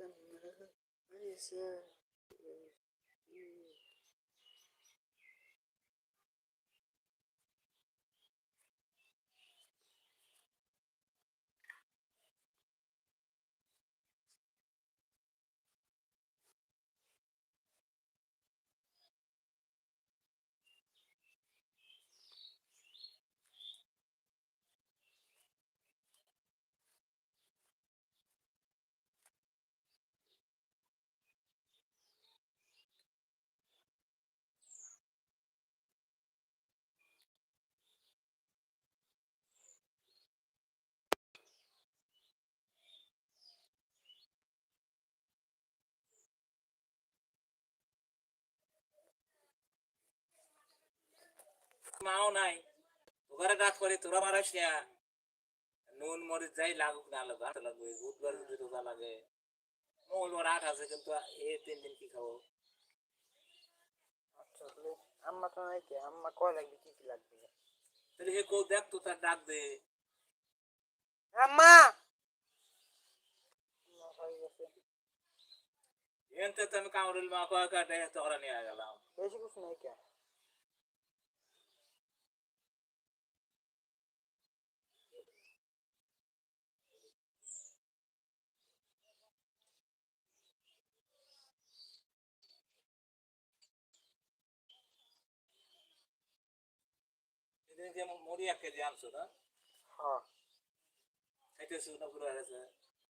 Bakın burası. Burası. মাও নাই। ওখানে রাত করে তোরা মারাস না। নুন মরিচ যাই লাগুক না লাগুক লাগবে বুধবার যদি রোজা লাগে। মঙ্গলবার আট আছে কিন্তু এই তিন দিন কি খাব? আচ্ছা আম্মা তো নাই কে? আম্মা কয় লাগবে কি কি লাগবে? তাহলে হে কেউ দেখ তো তার ডাক দে। আম্মা। এনতে তো আমি কামরুল মা কয় কাটে তোরা নিয়ে গেলাম। বেশি কিছু নাই কে? সেদিন যে মুড়ি এক কেজি আনছো না? হ্যাঁ। খাইতে শুকনো করে গেছে।